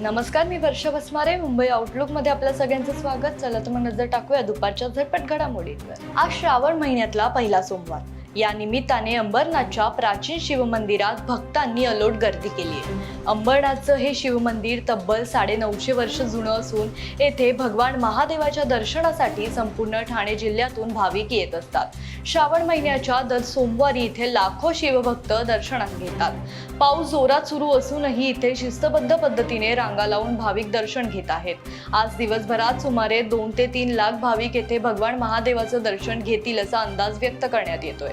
नमस्कार मी वर्षा भस्मारे मुंबई आउटलुकमध्ये आपल्या सगळ्यांचं स्वागत. चला तर मग नजर टाकूया दुपारच्या झटपट घडामोडींवर. आज श्रावण महिन्यातला पहिला सोमवार. या निमित्ताने अंबरनाथच्या प्राचीन शिवमंदिरात भक्तांनी अलोट गर्दी केली आहे. अंबरनाथचं हे शिवमंदिर तब्बल साडे नऊशे वर्ष जुनं असून येथे भगवान महादेवाच्या दर्शनासाठी संपूर्ण ठाणे जिल्ह्यातून भाविक येत असतात. श्रावण महिन्याच्या दर सोमवारी इथे लाखो शिवभक्त दर्शनात घेतात. पाऊस जोरात सुरू असूनही इथे शिस्तबद्ध पद्धतीने रांगा लावून भाविक दर्शन घेत आहेत. आज दिवसभरात सुमारे दोन ते तीन लाख भाविक येथे भगवान महादेवाचं दर्शन घेतील असा अंदाज व्यक्त करण्यात येतोय.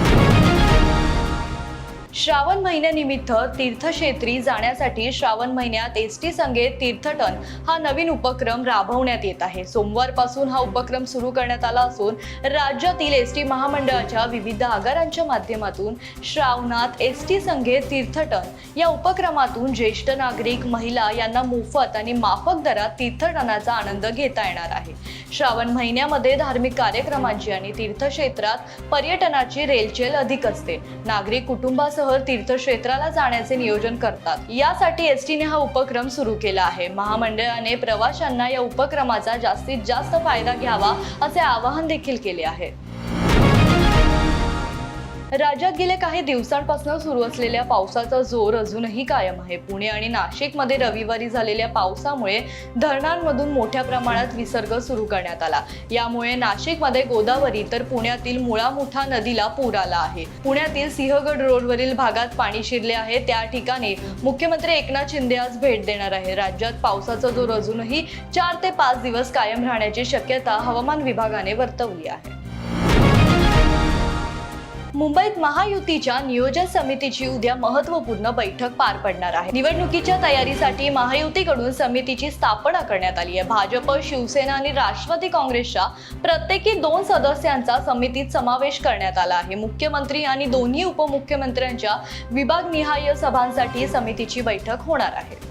श्रावण महिन्यानिमित्त तीर्थक्षेत्री जाण्यासाठी श्रावण महिन्यात एस टी संघे तीर्थटन हा नवीन उपक्रम राबवण्यात येत आहे. सोमवारपासून हा उपक्रम सुरू करण्यात आला असून राज्यातील एस टी महामंडळाच्या विविध आगारांच्या माध्यमातून श्रावणात एस टी संघे तीर्थटन या उपक्रमातून ज्येष्ठ नागरिक महिला यांना मोफत आणि माफक दरात तीर्थटनाचा आनंद घेता येणार आहे. श्रावण महिन्यामध्ये धार्मिक कार्यक्रमांची आणि तीर्थक्षेत्रात पर्यटनाची रेलचेल अधिक असते. नागरिक कुटुंबासह तीर्थक्षेत्राला जाण्याचे नियोजन करतात. यासाठी एसटीने हा उपक्रम सुरू केला आहे. महामंडळाने प्रवाशांना या उपक्रमाचा जास्तीत जास्त फायदा घ्यावा असे आवाहन देखील केले आहे. राज्यात गेल्या काही दिवसांपासून सुरू असलेल्या पावसाचा जोर अजूनही कायम आहे. पुणे आणि नाशिकमध्ये रविवारी झालेल्या पावसामुळे धरणांमधून मोठ्या प्रमाणात विसर्ग सुरू करण्यात आला. यामुळे नाशिकमध्ये गोदावरी तर पुण्यातील मुळा मुठा नदीला पूर आला आहे. पुण्यातील सिंहगड रोडवरील भागात पाणी शिरले आहे. त्या ठिकाणी मुख्यमंत्री एकनाथ शिंदे आज भेट देणार आहे राज्यात पावसाचा जोर अजूनही चार ते पाच दिवस कायम राहण्याची शक्यता हवामान विभागाने वर्तवली आहे. मुंबईत महायुतीच्या नियोजन समितीची उद्या महत्त्वपूर्ण बैठक पार पडणार आहे. निवडणुकीच्या तयारीसाठी महायुतीकडून समितीची स्थापना करण्यात आली आहे. भाजप शिवसेना आणि राष्ट्रवादी काँग्रेसच्या प्रत्येकी दोन सदस्यांचा समितीत समावेश करण्यात आला आहे. मुख्यमंत्री आणि दोन्ही उपमुख्यमंत्र्यांच्या विभागनिहाय सभांसाठी समितीची बैठक होणार आहे.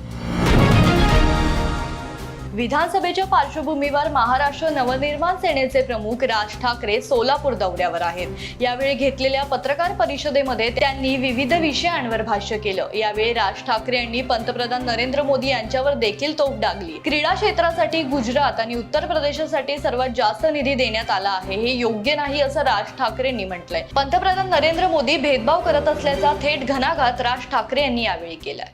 विधानसभेच्या पार्श्वभूमीवर महाराष्ट्र नवनिर्माण सेनेचे प्रमुख राज ठाकरे सोलापूर दौऱ्यावर आहेत. यावेळी घेतलेल्या पत्रकार परिषदेमध्ये त्यांनी विविध विषयांवर भाष्य केलं. यावेळी राज ठाकरे यांनी पंतप्रधान नरेंद्र मोदी यांच्यावर देखील तोफ डागली. क्रीडा क्षेत्रासाठी गुजरात आणि उत्तर प्रदेशासाठी सर्वात जास्त निधी देण्यात आला आहे. हे योग्य नाही असं राज ठाकरेंनी म्हटलंय. पंतप्रधान नरेंद्र मोदी भेदभाव करत असल्याचा थेट घणाघात राज ठाकरे यांनी यावेळी केलाय.